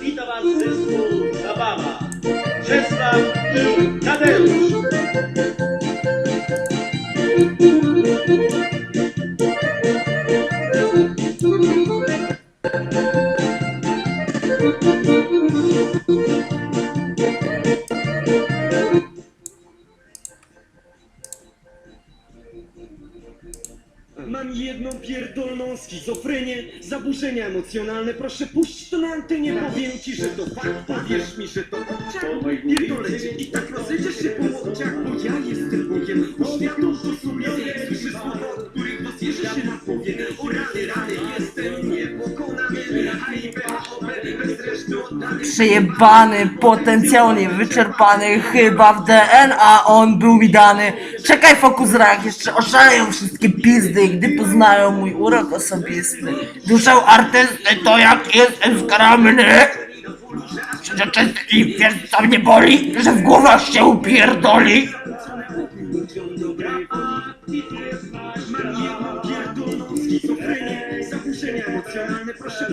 Witam Was zespół Zabawa. Czesław i Tadeusz. Mam jedną pierdolną schizofrenię, zaburzenia emocjonalne, proszę puść to na antenie, powiem ci, że to fakt, powiesz mi, że to obciach, pierdolę cię i tak rozejdziesz się po łokciach, bo ja jestem Bogiem, oświatą to sobie słyszy słowa, od których rozjeżdżę się na głowie, o rany, rany, Przejebany, potencjał niewyczerpany, chyba w DNA on był mi dany. Czekaj fokus rak, jeszcze oszaleją wszystkie pizdy, gdy poznają mój urok osobisty. Duszę artysty to jak jestem skromny. Że czysty i wiesz co mnie boli? Że w głowach się upierdoli. Mam zaburzenia emocjonalne, proszę